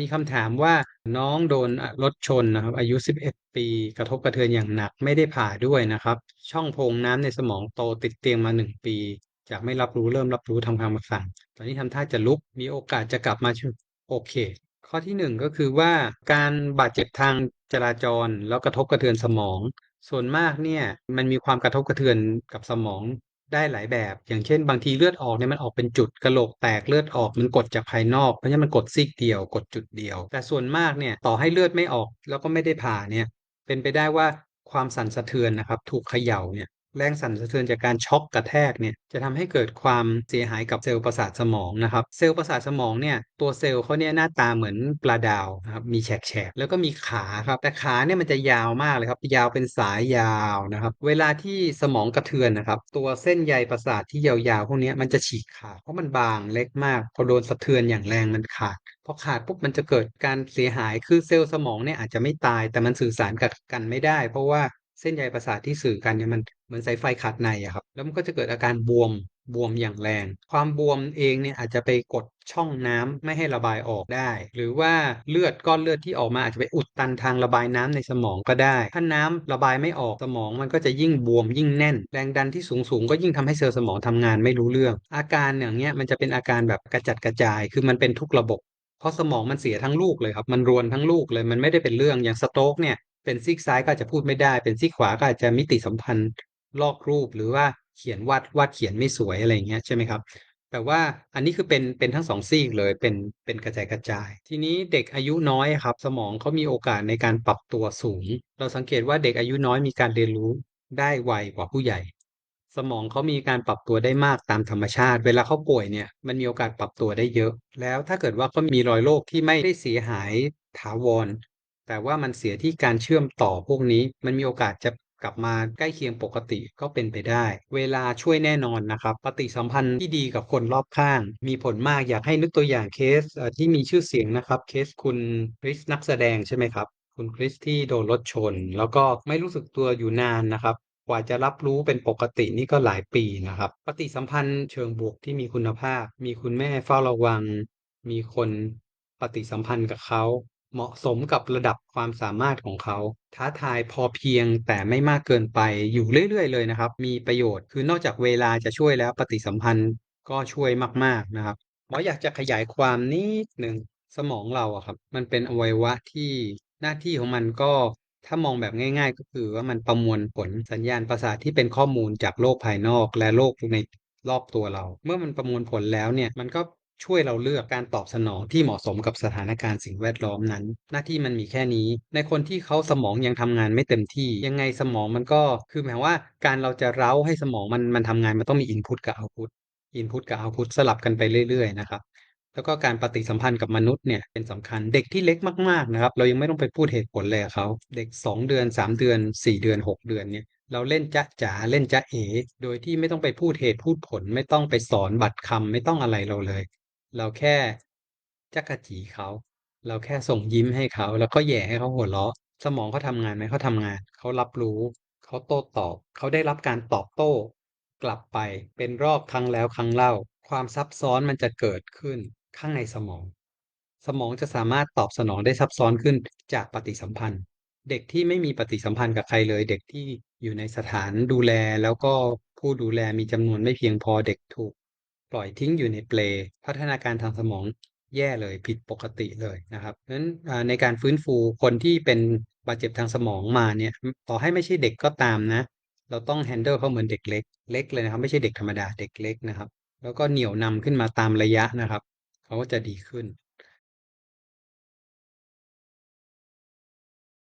มีคำถามว่าน้องโดนรถชนนะครับ อายุ 11 ปีกระทบกระเทือนอย่างหนักไม่ได้ผ่าด้วยนะครับ ช่องโพรงน้ำในสมองโตติดเตียงมา 1 ปี จากไม่รับรู้เริ่มรับรู้ทำคำสั่ง ตอนนี้ทำท่าจะลุกมีโอกาสจะกลับมาโอเค ข้อที่ 1 ก็คือว่าการบาดเจ็บทางจราจรแล้วกระทบกระเทือนสมอง ส่วนมากเนี่ยมันมีความกระทบกระเทือนกับสมอง ได้หลายแบบ อย่างเช่น บางทีเลือดออกเนี่ยมันออกเป็นจุดกระโหลกแตกเลือดออกมันกดจากภายนอกเพราะฉะนั้นมันกดซีกเดียว กดจุดเดียว แต่ส่วนมากเนี่ยต่อให้เลือดไม่ออกแล้วก็ไม่ได้ผ่าเนี่ยเป็นไปได้ว่าความสั่นสะเทือนนะครับ ถูกเขย่าเนี่ย แรงสั่นสะเทือนจากการช็อกกระแทกเนี่ยจะทำให้เกิดความเสียหายกับเซลล์ประสาทสมองนะครับเซลล์ประสาทสมองเนี่ยตัวเซลล์เขาเนี่ยหน้าตาเหมือนปลาดาวนะครับมีแฉกๆแล้วก็มีขาครับแต่ขาเนี่ยมันจะยาวมากเลยครับยาวเป็นสายยาวนะครับเวลาที่สมองกระเทือนนะครับตัวเส้นใยประสาทที่ยาวๆพวกนี้มันจะฉีกขาดเพราะมันบางเล็กมากพอโดนสะเทือนอย่างแรงมันขาดพอขาดปุ๊บมันจะเกิดการเสียหายคือเซลล์สมองเนี่ยอาจจะไม่ตายแต่มันสื่อสารกับกันไม่ได้ เพราะว่า เส้นใยประสาทที่สื่อกันเนี่ยมันเหมือนสายไฟขาดในอะครับ แล้วมันก็จะเกิดอาการบวมบวมอย่างแรง ความบวมเองเนี่ยอาจจะไปกดช่องน้ำไม่ให้ระบายออกได้ หรือว่าเลือดก้อนเลือดที่ออกมาอาจจะไปอุดตันทางระบายน้ำในสมองก็ได้ ถ้าน้ำระบายไม่ออกสมองมันก็จะยิ่งบวมยิ่งแน่น แรงดันที่สูงสูงก็ยิ่งทำให้เซลล์สมองทำงานไม่รู้เรื่อง อาการอย่างเงี้ยมันจะเป็นอาการแบบกระจัดกระจาย คือมันเป็นทุกระบบเพราะสมองมันเสียทั้งลูกเลยครับ มันรวนทั้งลูกเลย มันไม่ได้เป็นเรื่อง อย่างสโตรกเนี่ย เป็นซีกซ้ายก็จจะพูดไม่ได้ เป็นซีกขวาก็อาจจะมิติสัมพันธ์ลอกรูปหรือว่าเขียนวาดวาดเขียนไม่สวยอะไรอย่างเงี้ยใช่ไหมครับ แต่ว่าอันนี้คือเป็นเป็นทั้งสองซีกเลยเป็นเป็นกระจายกระจาย ทีนี้เด็กอายุน้อยครับ สมองเขามีโอกาสในการปรับตัวสูง เราสังเกตว่าเด็กอายุน้อยมีการเรียนรู้ได้ไวกว่าผู้ใหญ่ สมองเขามีการปรับตัวได้มากตามธรรมชาติ เวลาเขาป่วยเนี่ยมันมีโอกาสปรับตัวได้เยอะ แล้วถ้าเกิดว่าเขามีรอยโรคที่ไม่ได้เสียหายถาวร แต่ว่ามันเสียที่การเชื่อมต่อพวกนี้ มันมีโอกาสจะกลับมาใกล้เคียงปกติก็เป็นไปได้ เวลาช่วยแน่นอนนะครับ ปฏิสัมพันธ์ที่ดีกับคนรอบข้าง มีผลมากอยากให้นึกตัวอย่างเคสที่มีชื่อเสียงนะครับ เคสคุณคริสนักแสดงใช่ไหมครับ คุณคริสที่โดนรถชน แล้วก็ไม่รู้สึกตัวอยู่นานนะครับกว่าจะรับรู้เป็นปกตินี่ก็หลายปีนะครับ ปฏิสัมพันธ์เชิงบวกที่มีคุณภาพ มีคุณแม่เฝ้าระวัง มีคนปฏิสัมพันธ์กับเขา เหมาะสมกับระดับความสามารถของเขา ท้าทายพอเพียงแต่ไม่มากเกินไปอยู่เรื่อย ๆ เลยนะครับ มีประโยชน์คือนอกจากเวลาจะช่วยแล้วปฏิสัมพันธ์ก็ช่วยมาก ๆนะครับหมออยากจะขยายความนิดหนึ่งสมองเราอะครับ มันเป็นอวัยวะที่หน้าที่ของมันก็ถ้ามองแบบง่าย ๆ ก็คือว่ามันประมวลผลสัญญาณประสาทที่เป็นข้อมูลจากโลกภายนอกและโลกในรอบตัวเรา เมื่อมันประมวลผลแล้วเนี่ยมันก็ ช่วยเราเลือกการตอบสนองที่เหมาะสมกับสถานการณ์สิ่งแวดล้อมนั้น หน้าที่มันมีแค่นี้ ในคนที่เขาสมองยังทำงานไม่เต็มที่ ยังไงสมองมันก็คือหมายว่าการเราจะเร้าให้สมองมันมันทำงานมันต้องมีอินพุตกับเอาพุตอินพุตกับเอาพุตสลับกันไปเรื่อยๆนะครับแล้วก็การปฏิสัมพันธ์กับมนุษย์เนี่ยเป็นสำคัญเด็กที่เล็กมากๆนะครับ เรายังไม่ต้องไปพูดเหตุผลเลยเขาเด็ก 2 เดือน 3 เดือน 4 เดือน 6 เดือนเนี่ยเราเล่นจ๊ะจ๋าเล่นจ๊ะเอ๋โดยที่ไม่ต้องไปพูดเหตุพูดผล ไม่ต้องไปสอนบัตรคำไม่ต้องอะไรเราเลย เราแค่จักจีเขา เราแค่ส่งยิ้มให้เขา แล้วก็แย่ให้เขาหัวเราะ สมองเขาทำงานไหมเขาทำงาน เขารับรู้ เขาโต้ตอบ เขาได้รับการตอบโต้ กลับไปเป็นรอบครั้งแล้วครั้งเล่า ความซับซ้อนมันจะเกิดขึ้นข้างในสมอง สมองจะสามารถตอบสนองได้ซับซ้อนขึ้นจากปฏิสัมพันธ์ เด็กที่ไม่มีปฏิสัมพันธ์กับใครเลย เด็กที่อยู่ในสถานดูแลแล้วก็ผู้ดูแลมีจำนวนไม่เพียงพอเด็กถูก ปล่อยทิ้งอยู่ในเปลพัฒนาการทางสมองแย่เลยผิดปกติเลยนะครับเพราะฉะนั้นในการฟื้นฟูคนที่เป็นบาดเจ็บทางสมองมาเนี่ยต่อให้ไม่ใช่เด็กก็ตามนะ เราต้องแฮนเดิลเขาเหมือนเด็กเล็กเล็กเลยนะครับไม่ใช่เด็กธรรมดาเด็กเล็กนะครับ แล้วก็เหนี่ยวนำขึ้นมาตามระยะนะครับเขาก็จะดีขึ้น